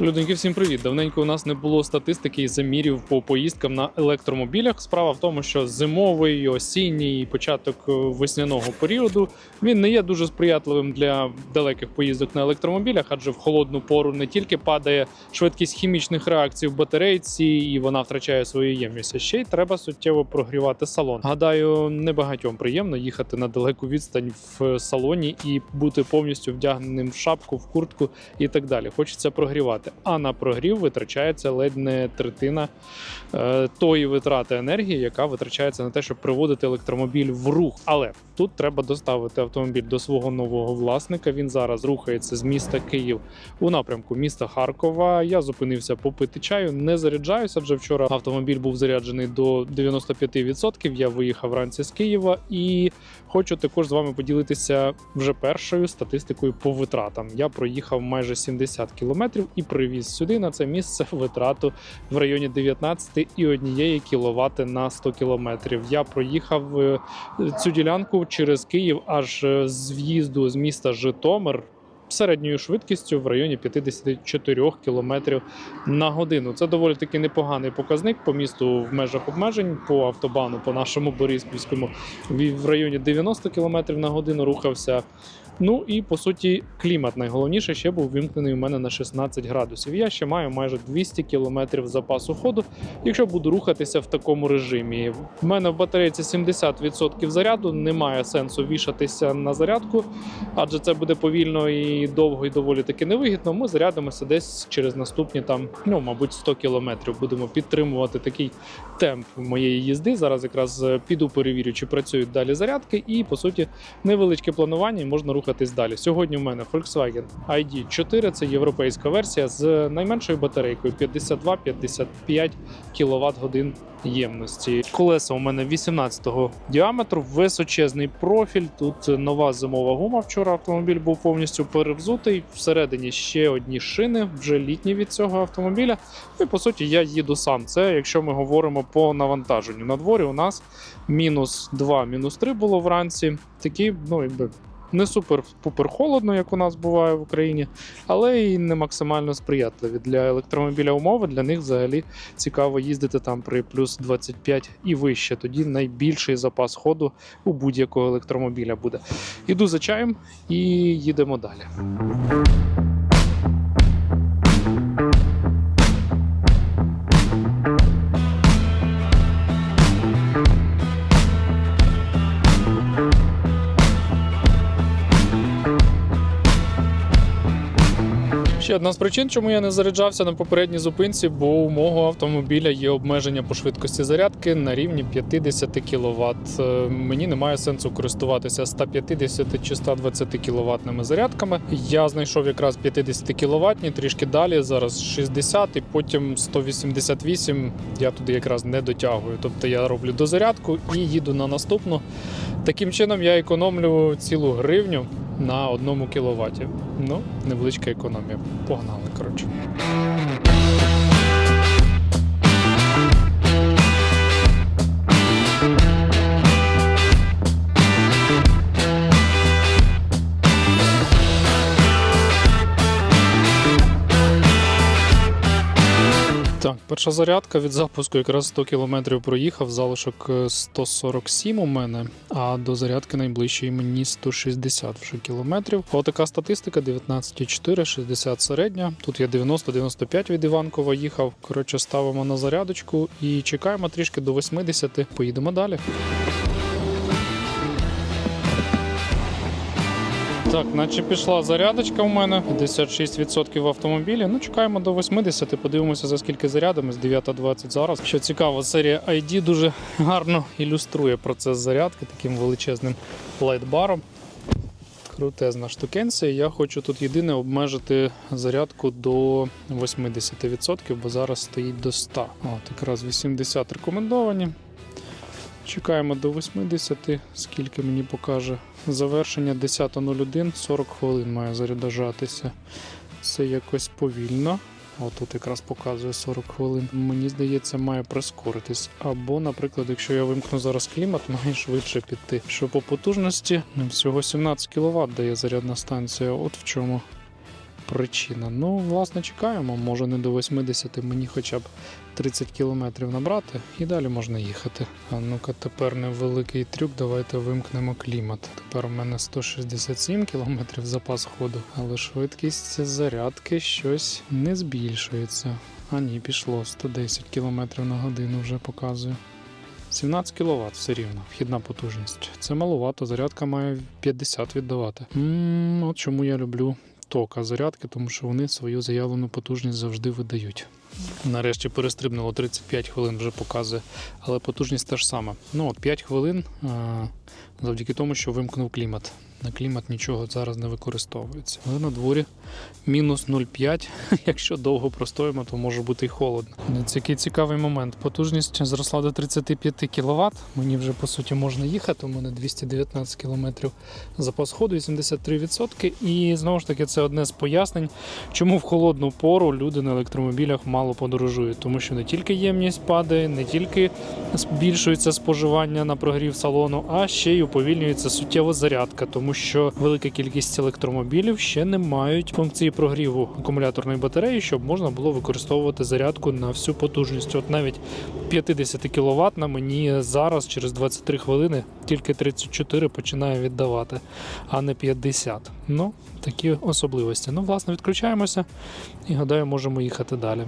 Люденьки, всім привіт! Давненько у нас не було статистики і замірів по поїздкам на електромобілях. Справа в тому, що зимовий, осінній початок е, весняного періоду він не є дуже сприятливим для далеких поїздок на електромобілях, адже в холодну пору не тільки падає швидкість хімічних реакцій в батарейці, і вона втрачає свою ємність, а ще й треба суттєво прогрівати салон. Гадаю, небагатьом приємно їхати на далеку відстань в салоні і бути повністю вдягненим в шапку, в куртку і так далі. Хочеться прогрівати. А на прогрів витрачається ледь не третина е, тої витрати енергії, яка витрачається на те, щоб приводити електромобіль в рух. Але тут треба доставити автомобіль до свого нового власника. Він зараз рухається з міста Київ у напрямку міста Харкова. Я зупинився попити чаю, не заряджаюся. Вже вчора автомобіль був заряджений до 95%. Я виїхав вранці з Києва і хочу також з вами поділитися вже першою статистикою по витратам. Я проїхав майже 70 кілометрів і привіз сюди на це місце витрату в районі 19,1 кВт на 100 кілометрів. Я проїхав е, цю ділянку через Київ аж е, з в'їзду з міста Житомир. Середньою швидкістю в районі 54 км на годину. Це доволі таки непоганий показник по місту в межах обмежень по автобану, по нашому Бориспільському в районі 90 км на годину рухався. Ну і по суті, клімат найголовніше ще був вимкнений у мене на 16 градусів. Я ще маю майже 200 км запасу ходу, якщо буду рухатися в такому режимі. В мене в батарейці 70% заряду, немає сенсу вішатися на зарядку, адже це буде повільно і довго, і доволі таки невигідно. Ми зарядимося десь через наступні там, ну мабуть, 100 км. Будемо підтримувати такий темп моєї їзди. Зараз якраз е, піду перевірю, чи працюють далі зарядки, і по суті невеличке планування і можна рухатись далі. Сьогодні у мене Volkswagen ID4, це європейська версія з найменшою батарейкою 52-55 кВт годин ємності. Колеса у мене 18-го діаметру, височезний профіль. Тут нова зимова гума. Вчора автомобіль був повністю перевзутий. Всередині ще одні шини, вже літні від цього автомобіля. Ну і по суті, я їду сам. Це якщо ми говоримо по навантаженню. На дворі у нас мінус 2, мінус 3 було вранці. Такі, ну якби. Не супер-пупер холодно, як у нас буває в Україні, але і не максимально сприятливі для електромобіля умови. Для них взагалі цікаво їздити там при плюс 25 і вище. Тоді найбільший запас ходу у будь-якого електромобіля буде. Іду за чаєм і їдемо далі. Одна з причин, чому я не заряджався на попередній зупинці, бо у мого автомобіля є обмеження по швидкості зарядки на рівні 50 кВт. Мені немає сенсу користуватися 150 чи 120 кВт зарядками. Я знайшов якраз 50 кВт, трішки далі, зараз 60 і потім 188. Я туди якраз не дотягую. Тобто я роблю дозарядку і їду на наступну. Таким чином я економлю цілу гривню на одному кіловаті. Ну, невеличка економія. Погнали, коротше. Так, перша зарядка від запуску якраз 100 км проїхав, залишок е, 147 у мене, а до зарядки найближчої мені 160 вже кілометрів. Отака статистика: 19,4, 60 середня. Тут я 90-95 від Іванкова їхав. Коротше, ставимо на зарядочку і чекаємо трішки до 80. Поїдемо далі. Так, наче пішла зарядочка у мене 56% в автомобілі. Ну, чекаємо до 80, подивимося за скільки зарядами з 9.20 зараз. Що цікаво, серія ID дуже гарно ілюструє процес зарядки таким величезним лайтбаром. Крутезна штукенція. Я хочу тут єдине обмежити зарядку до 80%, бо зараз стоїть до 100. От, якраз 80 рекомендовані. Чекаємо до 80, скільки мені покаже. Завершення 10.01, 40 хвилин має заряджатися. Це якось повільно. О, тут якраз показує 40 хвилин. Мені здається, має прискоритись. Або, наприклад, якщо я вимкну зараз клімат, має швидше піти. Що по потужності всього 17 кВт дає зарядна станція. От в чому причина. Ну, власне, чекаємо. Може не до 80, мені хоча б 30 кілометрів набрати і далі можна їхати. А ну-ка, тепер невеликий трюк. Давайте вимкнемо клімат. Тепер у мене 167 кілометрів запас ходу, але швидкість зарядки щось не збільшується. А ні, пішло 110 км на годину вже показує. 17 кВт все рівно, вхідна потужність. Це маловато, зарядка має 50 віддавати. м от чому я люблю тока зарядки, тому що вони свою заявлену потужність завжди видають. Нарешті перестрибнуло 35 хвилин, вже показує, але потужність та ж сама. Ну от 5 хвилин завдяки тому, що вимкнув клімат. На клімат нічого зараз не використовується. Але на дворі мінус 0,5. Якщо довго простоїмо, то може бути і холодно. Це який цікавий момент. Потужність зросла до 35 кВт. Мені вже по суті можна їхати. У мене 219 км запас ходу, 83%. І знову ж таки, це одне з пояснень, чому в холодну пору люди на електромобілях мало подорожують, тому що не тільки ємність падає, не тільки збільшується споживання на прогрів салону, а ще й уповільнюється суттєва зарядка, тому що велика кількість електромобілів ще не мають функції прогріву акумуляторної батареї, щоб можна було використовувати зарядку на всю потужність. От навіть 50 кВт на мені зараз через 23 хвилини тільки 34 починає віддавати, а не 50. Ну, такі особливості. Ну, власне, відключаємося і гадаю, можемо їхати далі.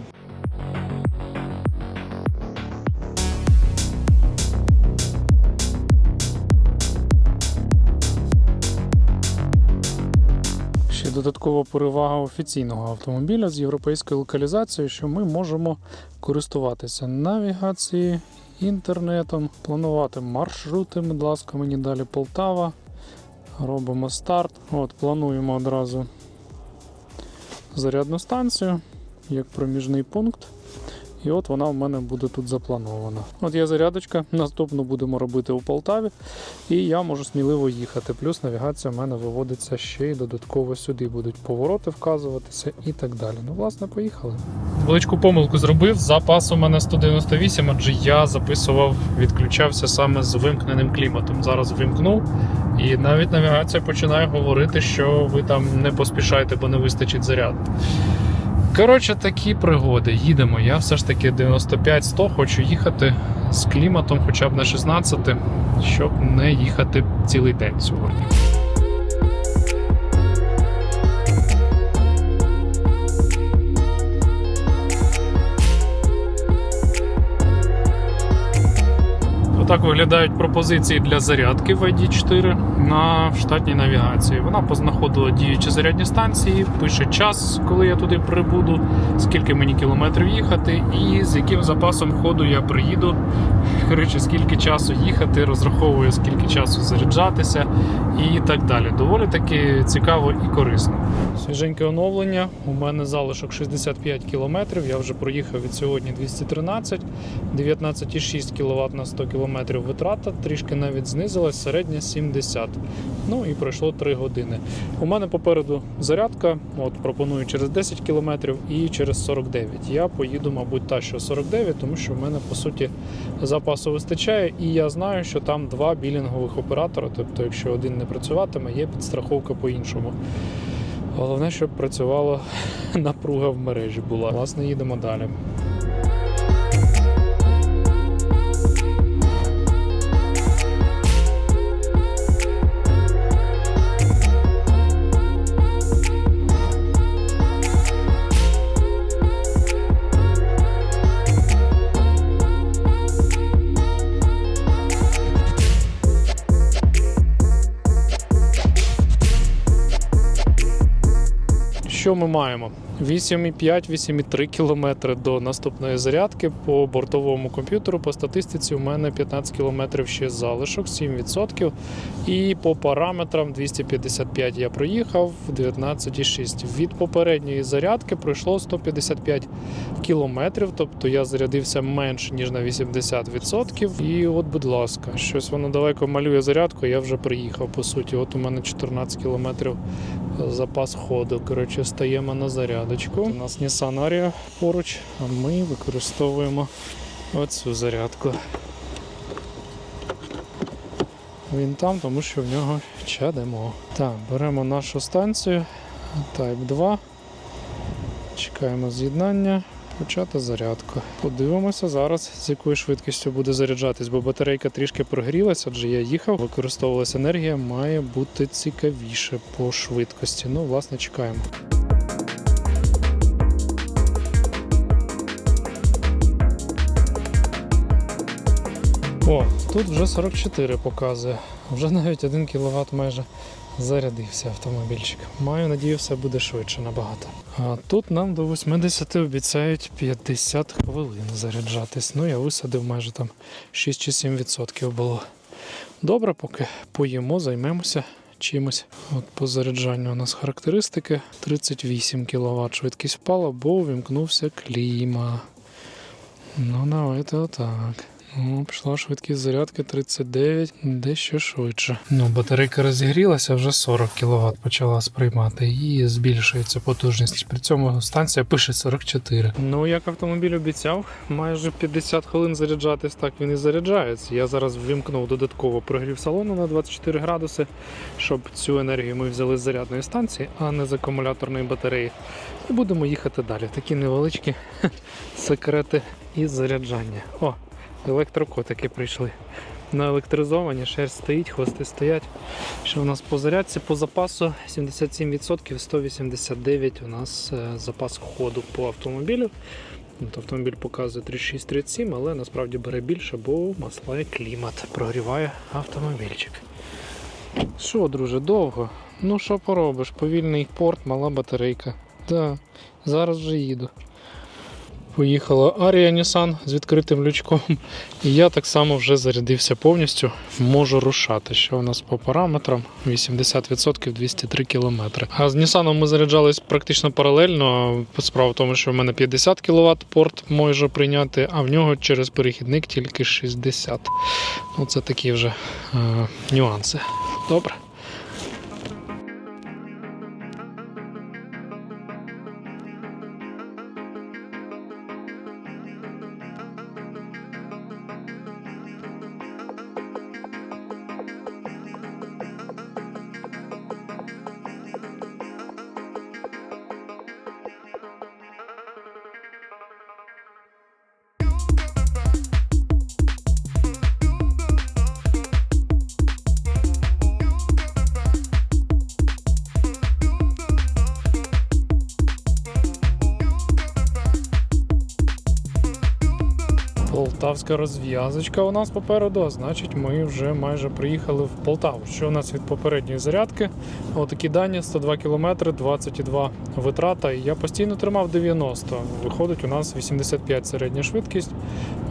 Додаткова перевага офіційного автомобіля з європейською локалізацією, що ми можемо користуватися навігацією, інтернетом, планувати маршрути. Будь ласка, мені далі Полтава. Робимо старт. От, плануємо одразу зарядну станцію як проміжний пункт. І от вона в мене буде тут запланована. От є зарядочка, наступну будемо робити у Полтаві, і я можу сміливо їхати. Плюс навігація в мене виводиться ще й додатково сюди. Будуть повороти вказуватися і так далі. Ну, власне, поїхали. Величку помилку зробив. Запас у мене 198, адже я записував, відключався саме з вимкненим кліматом. Зараз вимкнув, і навіть навігація починає говорити, що ви там не поспішайте, бо не вистачить заряду. Коротше, такі пригоди. Їдемо. Я все ж таки 95-100 хочу їхати з кліматом хоча б на 16, щоб не їхати цілий день сьогодні. Отак виглядають пропозиції для зарядки в ID4 на штатній навігації. Вона познаходила діючі зарядні станції, пише час, коли я туди прибуду, скільки мені кілометрів їхати, і з яким запасом ходу я приїду. Коротше, скільки часу їхати, розраховує, скільки часу заряджатися і так далі. Доволі таки цікаво і корисно. Свіженьке оновлення. У мене залишок 65 кілометрів. Я вже проїхав від сьогодні 213, 19,6 кВт на 100 км витрата, трішки навіть знизилась, середня 70. Ну і пройшло 3 години. У мене попереду зарядка. От пропоную через 10 км і через 49. Я поїду, мабуть, та що 49, тому що в мене по суті запасу вистачає, і я знаю, що там два білінгових оператора. Тобто, якщо один не працюватиме, є підстраховка по-іншому. Головне, щоб працювала напруга в мережі була. Власне, їдемо далі. Що ми маємо? 8,5-8,3 кілометри до наступної зарядки по бортовому комп'ютеру. По статистиці у мене 15 кілометрів ще залишок, 7%. І по параметрам 255 я проїхав, 19,6. Від попередньої зарядки пройшло 155 кілометрів, тобто я зарядився менше ніж на 80%. І от, будь ласка, щось воно далеко малює зарядку. Я вже приїхав. По суті, от у мене 14 кілометрів запас ходу. Коротше, стаємо на зарядочку. У нас Nissan Ariya поруч, а ми використовуємо оцю зарядку. Він там, тому що в нього чадемо. Так, беремо нашу станцію Type 2. Чекаємо з'єднання, почати зарядку. Подивимося зараз, з якою швидкістю буде заряджатись, бо батарейка трішки прогрілася, адже я їхав, використовувалася енергія, має бути цікавіше по швидкості. Ну, власне, чекаємо. О, тут вже 44 показує. Вже навіть 1 кВт майже зарядився автомобільчик. Маю надію, все буде швидше набагато. А тут нам до 80 обіцяють 50 хвилин заряджатись. Ну, я висадив майже там 6 чи 7% було. Добре, поки поїмо, займемося чимось. От по заряджанню у нас характеристики 38 кВт. Швидкість впала, бо увімкнувся кліма. Ну, давайте отак. О, пішла швидкість зарядки 39, дещо швидше. Ну, батарейка розігрілася, вже 40 кВт почала сприймати і збільшується потужність. При цьому станція пише 44. Ну, як автомобіль обіцяв, майже 50 хвилин заряджатись, так він і заряджається. Я зараз ввімкнув додатково прогрів салону на 24 градуси, щоб цю енергію ми взяли з зарядної станції, а не з акумуляторної батареї. І будемо їхати далі. Такі невеличкі секрети із заряджання. О, електрокотики прийшли. На електризовані, шерсть стоїть, хвости стоять. Що у нас по зарядці по запасу 77%, 189 у нас е, запас ходу по автомобілю. От автомобіль показує 36-37, але насправді бере більше, бо масла і клімат прогріває автомобільчик. Що, друже, довго? Ну що поробиш? Повільний порт, мала батарейка. Да, зараз вже їду. Поїхала Арія Nissan з відкритим лючком. І я так само вже зарядився повністю. Можу рушати. Що у нас по параметрам? 80% 203 км. А з Nissan ми заряджались практично паралельно. Справа в тому, що в мене 50 кВт порт може прийняти, а в нього через перехідник тільки 60. Ну, це такі вже е, нюанси. Добре. Полтавська розв'язочка у нас попереду, а значить ми вже майже приїхали в Полтаву. Що у нас від попередньої зарядки? Отакі дані: 102 км, 22 витрата. І я постійно тримав 90. Виходить, у нас 85 середня швидкість.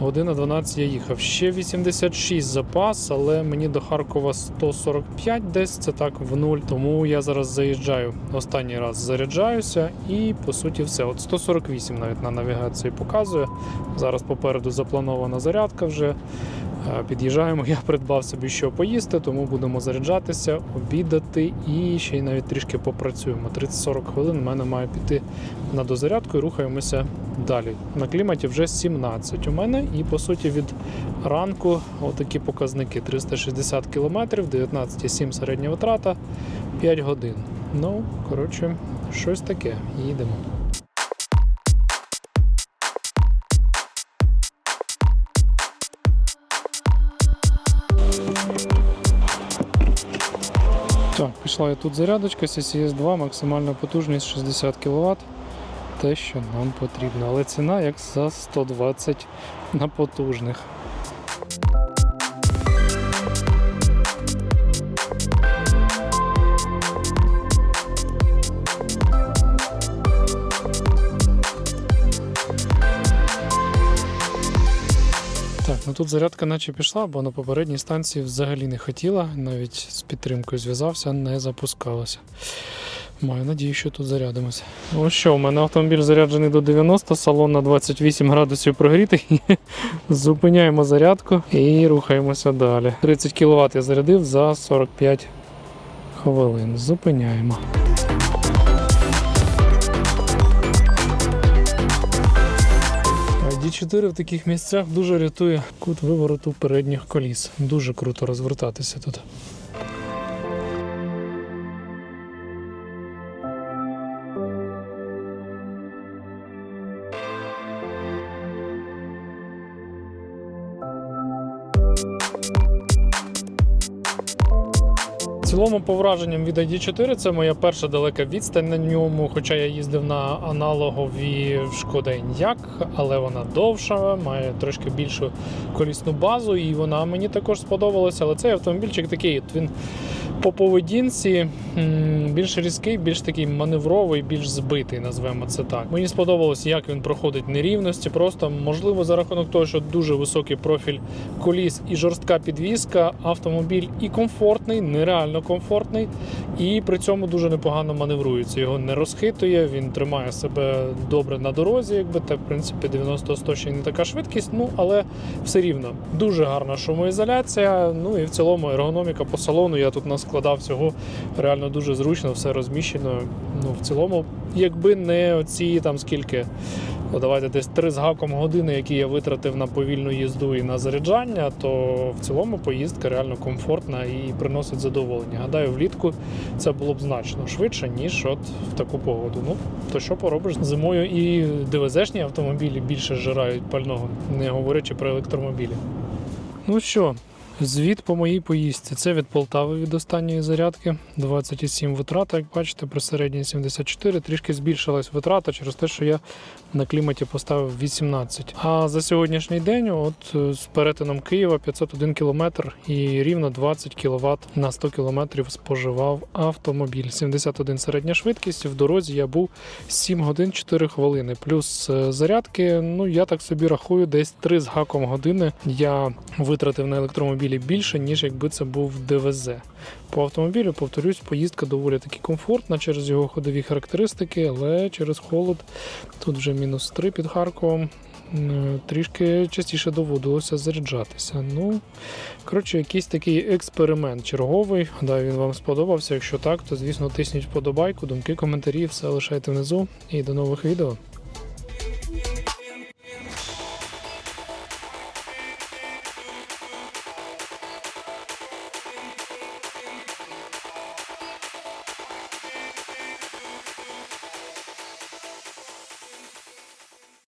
Година 12 я їхав. Ще 86 запас, але мені до Харкова 145 десь це так в нуль. Тому я зараз заїжджаю. Останній раз заряджаюся і по суті все. От 148 навіть на навігації показує. Зараз попереду запланована зарядка вже. Е, Під'їжджаємо, я придбав собі що поїсти, тому будемо заряджатися, обідати і ще й навіть трішки попрацюємо. 30-40 хвилин в мене має піти на дозарядку і рухаємося далі. На кліматі вже 17 у мене, і по суті від ранку отакі показники: 360 км, 19,7 середня витрата, 5 годин. Ну, коротше, щось таке. Їдемо. Так, пішла я тут зарядочка, CCS 2, максимальна потужність 60 кВт. Те, що нам потрібно. Але ціна як за 120 на потужних. Ну тут зарядка наче пішла, бо на попередній станції взагалі не хотіла, навіть з підтримкою зв'язався, не запускалося. Маю надію, що тут зарядимося. Ось що, у мене автомобіль заряджений до 90, салон на 28 градусів прогрітий. Зупиняємо зарядку і рухаємося далі. 30 кВт я зарядив за 45 хвилин. Зупиняємо. D4 в таких місцях дуже рятує кут вивороту передніх коліс. Дуже круто розвертатися тут. Цілому, по враженням від ID4, це моя перша далека відстань на ньому. Хоча я їздив на аналогові Шкода Enyaq, але вона довша, має трошки більшу колісну базу, і вона мені також сподобалася. Але цей автомобільчик такий, він по поведінці більш різкий, більш такий маневровий, більш збитий, назвемо це так. Мені сподобалось, як він проходить нерівності. Просто можливо за рахунок того, що дуже високий профіль коліс і жорстка підвізка, автомобіль і комфортний, нереально комфортний, і при цьому дуже непогано маневрується. Його не розхитує, він тримає себе добре на дорозі, якби так, в принципі, 90-100 ще не така швидкість. Ну але все рівно дуже гарна шумоізоляція. Ну і в цілому ергономіка по салону. Я тут наскладав всього реально дуже зручно, все розміщено. Ну, в цілому, якби не оці там скільки. Ну, давайте десь три з гаком години, які я витратив на повільну їзду і на заряджання, то в цілому поїздка реально комфортна і приносить задоволення. Гадаю, влітку це було б значно швидше, ніж от в таку погоду. Ну, то що поробиш зимою і ДВЗшні автомобілі більше жирають пального, не говорячи про електромобілі. Ну що, звіт по моїй поїздці. Це від Полтави від останньої зарядки. 27 витрата, як бачите, при середній 74. Трішки збільшилась витрата через те, що я на кліматі поставив 18. А за сьогоднішній день, от е, з перетином Києва 501 км і рівно 20 кВт на 100 км споживав автомобіль. 71 середня швидкість. В дорозі я був 7 годин 4 хвилини. Плюс е, зарядки, ну я так собі рахую, десь 3 з гаком години я витратив на електромобілі більше, ніж якби це був ДВЗ. По автомобілю, повторюсь, поїздка доволі таки комфортна через його ходові характеристики, але через холод тут вже мінус 3 під Харковом. Трішки частіше доводилося заряджатися. Ну, коротше, якийсь такий експеримент черговий. Гадаю, він вам сподобався. Якщо так, то звісно тисніть вподобайку, думки, коментарі, все лишайте внизу. І до нових відео.